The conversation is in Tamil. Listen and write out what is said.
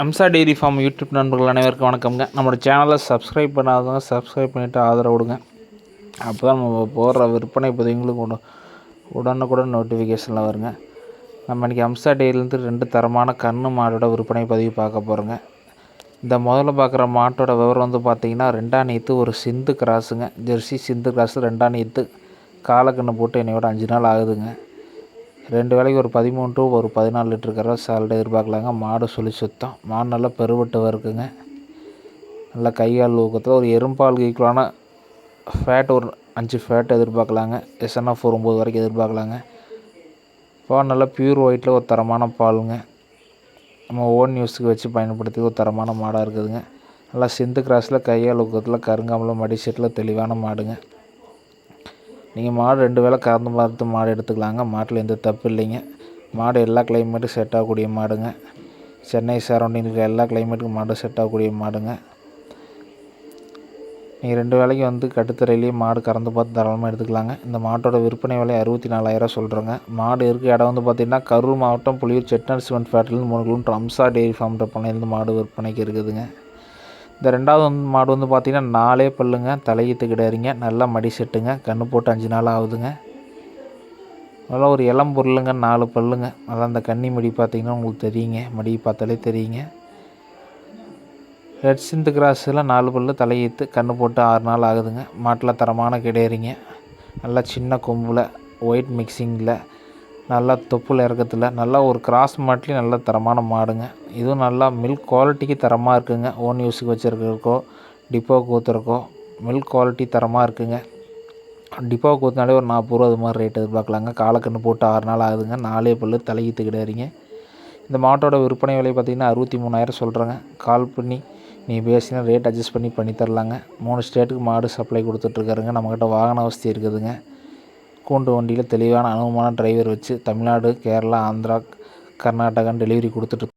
அம்சா டெய்ரி ஃபார்ம் யூடியூப் நண்பர்கள் அனைவருக்கும் வணக்கம்ங்க. நம்மளோட சேனலை சப்ஸ்கிரைப் பண்ணாதவங்க சப்ஸ்கிரைப் பண்ணிவிட்டு ஆதரவு கொடுங்க. அப்போ தான் நம்ம போடுற விற்பனை பதிவுங்களுக்கு உட உடனுக்குடன் நோட்டிஃபிகேஷனில் வருங்க. நம்ம இன்றைக்கி அம்சா டெய்ரிலேருந்து ரெண்டு தரமான கன்று மாடோட விற்பனை பதிவு பார்க்க போகிறோங்க இந்த முதல்ல பார்க்குற மாட்டோட விவரம் வந்து பார்த்திங்கன்னா ரெண்டாம் நீத்து ஒரு சிந்து கிராஸுங்க ஜெர்சி சிந்து கிராஸு ரெண்டாம் நீத்து காலக்கன்று போட்டு என்னையோட அஞ்சு நாள் ஆகுதுங்க. ரெண்டு வேலைக்கு ஒரு பதிமூணு டு ஒரு பதினாலு லிட்டரு கரை சால்ட் எதிர்பார்க்கலாங்க. மாடு சொல்லி சுத்தம். மாடு நல்லா பெருவட்டவாக இருக்குங்க. நல்லா கையால் ஊக்கத்தில் ஒரு எறும்பால் ஈக்குவலான ஃபேட் ஒரு அஞ்சு ஃபேட் எதிர்பார்க்கலாங்க. எஸ்என்எஃப் ஒரு ஒம்பது வரைக்கும் எதிர்பார்க்கலாங்க. பால் நல்லா பியூர் ஒயிட்டில் ஒரு தரமான பாலுங்க. நம்ம ஓன் யூஸுக்கு வச்சு பயன்படுத்தி ஒரு தரமான மாடாக இருக்குதுங்க. நல்லா சிந்து கிராஸில் கையால் ஊக்கத்தில் கருங்காமலம் மடி செட்டில் தெளிவான மாடுங்க. நீங்கள் மாடு ரெண்டு வேளை கறந்து பார்த்து மாடு எடுத்துக்கலாங்க. மாட்டில் எந்த தப்பு இல்லைங்க. மாடு எல்லா கிளைமேட்டுக்கும் செட் ஆகக்கூடிய மாடுங்க. சென்னை சரௌண்டிங் இருக்கிற எல்லா கிளைமேட்டுக்கும் மாடு செட் ஆகக்கூடிய மாடுங்க. நீங்கள் ரெண்டு வேலைக்கு வந்து கட்டுத்தரையிலேயே மாடு கறந்து பார்த்து தாராளமாக எடுத்துக்கலாங்க. இந்த மாட்டோட விற்பனை விலை அறுபத்தி நாலாயிரம் சொல்கிறேங்க மாடு இருக்க இடம் வந்து பார்த்திங்கன்னா கரூர் மாவட்டம் புளியூர் செட்னர் சிமெண்ட் ஃபேக்ட்ரிலேருந்து மூணு கிலோமீட்டர் அம்சா டெய்ரி ஃபார்ம்ன்ற பண்ணையிலேருந்து மாடு விற்பனைக்கு இருக்குதுங்க. இந்த ரெண்டாவது வந்து மாடு வந்து பார்த்திங்கன்னா நாலே பல்லுங்க தலையீத்து கிடையாதுங்க. நல்லா மடி செட்டுங்க. கன்று போட்டு அஞ்சு நாள் ஆகுதுங்க. நல்லா ஒரு இளம் பொருளுங்க நாலு பல்லுங்க. நல்லா அந்த கன்னி மடி பார்த்திங்கன்னா உங்களுக்கு தெரியுங்க. மடி பார்த்தாலே தெரியுங்க. ரெட் சிந்து கிராஸில் நாலு பல்லு தலையீத்து கன்று போட்டு ஆறு நாள் ஆகுதுங்க. மாட்டில் தரமான கிடையாதுங்க. நல்லா சின்ன கொம்பில் ஒயிட் மிக்சிங்கில் நல்லா தொப்புள் இறக்கத்தில் நல்லா ஒரு கிராஸ் மாட்லேயும் நல்ல தரமான மாடுங்க. இதுவும் நல்லா மில்க் குவாலிட்டிக்கு தரமாக இருக்குங்க. ஓன் யூஸுக்கு வச்சுருக்கிறக்கோ டிப்போ கூத்துறக்கோ மில்க் குவாலிட்டி தரமாக இருக்குங்க. டிப்போ ஊற்றினாலே ஒரு நாற்பது ரூபா அது மாதிரி ரேட் எதிர்பார்க்கலாங்க. காலக்கன்று போட்டு ஆறு நாள் ஆகுதுங்க. நாலே பல்லு தலையீத்து கிடையாதுங்க இந்த மாட்டோட விற்பனை விலை பார்த்திங்கன்னா அறுபத்தி மூணாயிரம் சொல்கிறேங்க கால் பண்ணி நீ பேசினா ரேட் அட்ஜஸ்ட் பண்ணி பண்ணி தரலாங்க மூணு ஸ்டேட்டுக்கு மாடு சப்ளை கொடுத்துட்ருக்காருங்க நம்மக்கிட்ட வாகன வசதி இருக்குதுங்க. கூண்டு வண்டியில் தெளிவான அனுபவமான டிரைவர் வச்சு தமிழ்நாடு கேரளா ஆந்திரா கர்நாடகான்னு டெலிவரி கொடுத்துட்டு